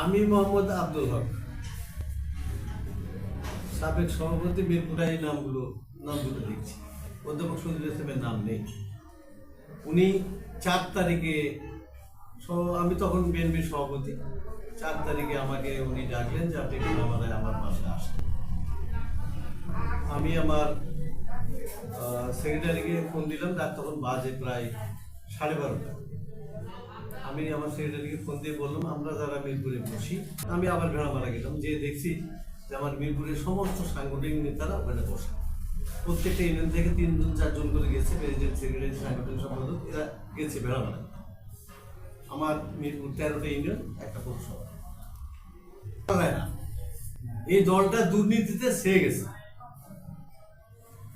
আমি মোহাম্মদ আব্দুল হক। সাবেক সভাপতি মিরপুরা এই নামগুলো নামগুলো দেখছি। অধ্যাপক সজিল ইসলামের নাম নেই। উনি চার তারিখে আমি তখন বিএনপির সভাপতি। চার তারিখে আমাকে উনি ডাকলেন যে আপনি আমাদের, আমার পাশে আসেন। আমি আমার সেক্রেটারিকে ফোন দিলাম তার তখন বাজে প্রায় সাড়ে বারোটা। আমি আমার সেক্রেটারিকে ফোন দিয়ে বললাম, আমরা যারা মিরপুরে বসি, আমি আবার ভেড়ামারা গেলাম। যে দেখছি যে আমার মিরপুরের সমস্ত সাংগঠনিক নেতারা ওখানে বসে। প্রত্যেকটা ইউনিয়ন থেকে তিনজন চারজন করে গেছে প্রেসিডেন্ট সেক্রেটারি সাংগঠনিক সম্পাদক, এরা গেছে ভেড়ামারা আমার মিরপুর তেরোটা ইউনিয়ন, একটা পৌরসভা। এই দলটা দুর্নীতিতে সেরে গেছে।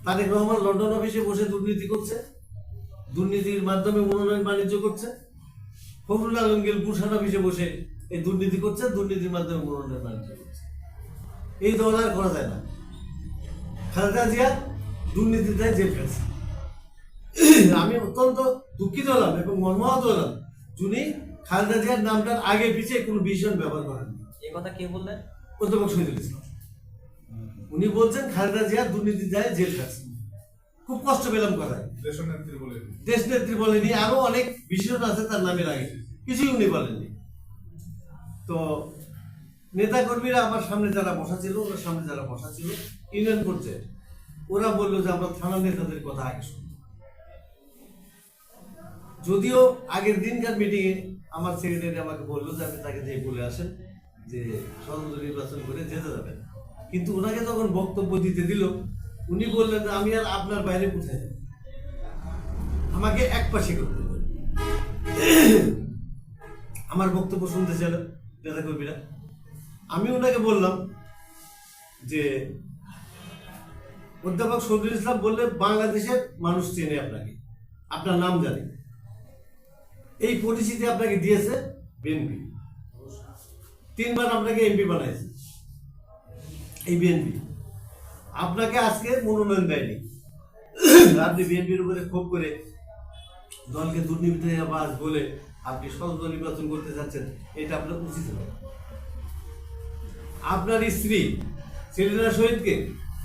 তারেক রহমান লন্ডন অফিসে বসে দুর্নীতি করছে। দুর্নীতির মাধ্যমে মনোনয়ন বাণিজ্য করছে। ফখরুল আলমগীর গুলশান অফিসে বসে এই দুর্নীতি করছে দুর্নীতির মাধ্যমে মনোনয়ন বাণিজ্য করছে। এই দল আর করা যায় না। খালেদা জিয়া দুর্নীতিতে জেল ফেলছে আমি অত্যন্ত দুঃখিত হলাম এবং মর্মাহত হলাম যিনি খালেদা জিয়ার নামটার আগে পিছিয়ে কোনো ভীষণ ব্যবহার করেন এই কথা কে বললেন? অধ্যাপক শহীদুল ইসলাম। উনি বলছেন খালেদা জিয়া দুর্নীতি যায় জেল খাচ্ছে। খুব কষ্ট পেলাম কথায়। দেশ নেত্রী বলেনি আরও অনেক বিশেষণ আছে তার নামের আগে কিছুই উনি বলেননি। তো নেতা কর্মীরা আমার সামনে যারা বসা ছিল ওর সামনে যারা বসা ছিল ইউনিয়ন করছে ওরা বলল যে আমরা থানা নেতাদের কথা আগে শুনব। যদিও আগের দিনকার মিটিংয়ে আমার সেক্রেটারি আমাকে বলল যে আপনি তাকে দিয়ে বলে আসেন যে স্বতন্ত্র নির্বাচন করে যেতে যাবেন। কিন্তু ওনাকে যখন বক্তব্য দিতে দিল উনি বললেন, আমি আর আপনার বাইরে কোথায় যাব? আমাকে এক পাশে করতে আমার বক্তব্য শুনতে চাইল নেতা কর্মীরা আমি ওনাকে বললাম যে, অধ্যাপক শহীদুল ইসলাম বললে, বাংলাদেশের মানুষ চেনে আপনাকে। আপনার নাম জানে। এই পরিচিতি আপনাকে দিয়েছে বিএনপি। তিনবার আপনাকে এমপি বানাইছে। এই বিএনপি। আপনাকে আজকে মনোনয়ন দেয়নি। আপনি বিএনপির উপরে ক্ষোভ করে দলকে দুর্নীতি আবাস বলে আপনি স্বতন্ত্র নির্বাচন করতে যাচ্ছেন, এটা আপনার উচিত নয় আপনার স্ত্রী, সেলিনা শহীদকে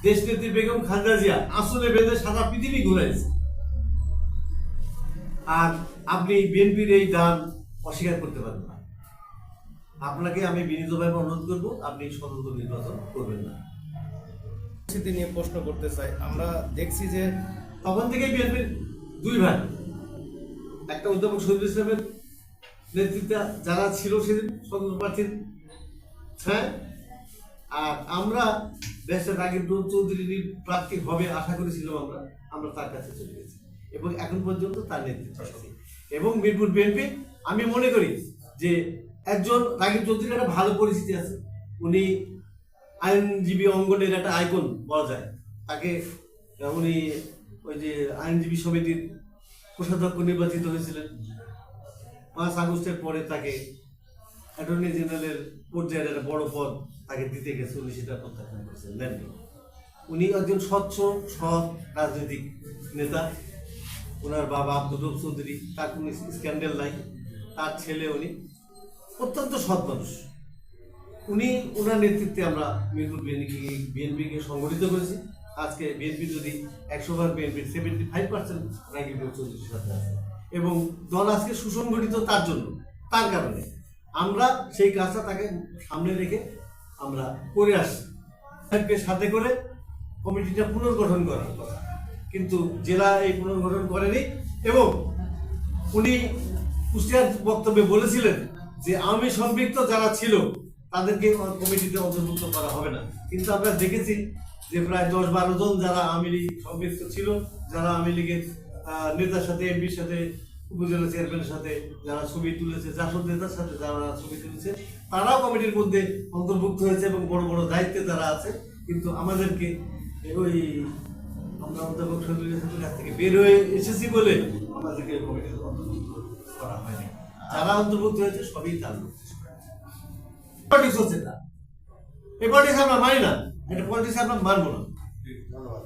দেশনেত্রী বেগম খালেদা জিয়া আসলে বেঁধে সারা পৃথিবী ঘুরাইছে আর আপনি বিএনপির এই দান অস্বীকার করতে পারবেন না। আপনাকে আমি বিনীতভাবে অনুরোধ করব, আপনি স্বতন্ত্র নির্বাচন করবেন না। পরিস্থিতি নিয়ে প্রশ্ন করতে চাই। আমরা দেখছি যে তখন থেকেই বিএনপির দুই ভাই। একটা অধ্যাপক শহীদুল ইসলামের নেতৃত্বে যারা ছিল সেদিন স্বতন্ত্র প্রার্থী হ্যাঁ? আর আমরা দেশের রাগিব চৌধুরীর প্রার্থী হবে আশা করেছিলাম আমরা। আমরা তার কাছে চলে গেছি। এবং এখন পর্যন্ত তার নেতৃত্ব আছে। এবং মিরপুর বিএনপি, আমি মনে করি যে একজন রাগিব চৌধুরীর একটা ভালো পরিস্থিতি আছে। উনি আইনজীবী অঙ্গনের একটা আইকন বলা যায়। আগে উনি ওই যে আইনজীবী সমিতির কোষাধ্যক্ষ নির্বাচিত হয়েছিলেন। পাঁচ আগস্টের পরে তাকে অ্যাটর্নি জেনারেলের পর্যায়ের একটা বড় পদ তাকে দিতে গেছে। উনি সেটা প্রত্যাখ্যান করেছেন নেননি উনি একজন স্বচ্ছ, সৎ রাজনৈতিক নেতা। ওনার বাবা আব্দুল চৌধুরী, তার কোনো স্ক্যান্ডেল নাই। তার ছেলে উনি অত্যন্ত সৎ মানুষ। উনি ওনার নেতৃত্বে আমরা মিরপুর বিএনপি বিএনপিকে সংগঠিত করেছি। আজকে বিএনপি যদি একশো বার বিএনপির সেভেন্টি ফাইভ পার্সেন্ট রাগিব চৌধুরীর সাথে আছে। এবং দল আজকে সুসংগঠিত তার জন্য, তার কারণে। আমরা সেই কাজটা তাকে সামনে রেখে আমরা করে আসছি। তাকে সাথে করে কমিটিটা পুনর্গঠন করার কথা। কিন্তু জেলা এই পুনর্গঠন করেনি এবং উনি কুষ্টিয়ার বক্তব্যে বলেছিলেন যে, আমি সম্পৃক্ত যারা ছিল তাদেরকে কমিটিতে অন্তর্ভুক্ত করা হবে না। কিন্তু আমরা দেখেছি যে প্রায় দশ বারো জন যারা আওয়ামী লীগ ছিল, যারা আওয়ামী লীগের নেতার সাথে, এমপির সাথে, উপজেলা চেয়ারম্যানের সাথে যারা ছবি তুলেছে, জাসদ নেতার সাথে যারা ছবি তুলেছে, তারাও কমিটির মধ্যে অন্তর্ভুক্ত হয়েছে এবং বড় বড় দায়িত্বে তারা আছে। কিন্তু আমাদেরকে ওই আমরা অধ্যাপক শহীদুল কাছ থেকে বের হয়ে এসেছি বলে আমাদেরকে কমিটিতে অন্তর্ভুক্ত করা হয়নি। যারা অন্তর্ভুক্ত হয়েছে সবই তার পলিটিক্স হচ্ছে না এই পলিটিক্স আমরা মানি না এটা পলিটিক্স আমরা মানবো না। ধন্যবাদ।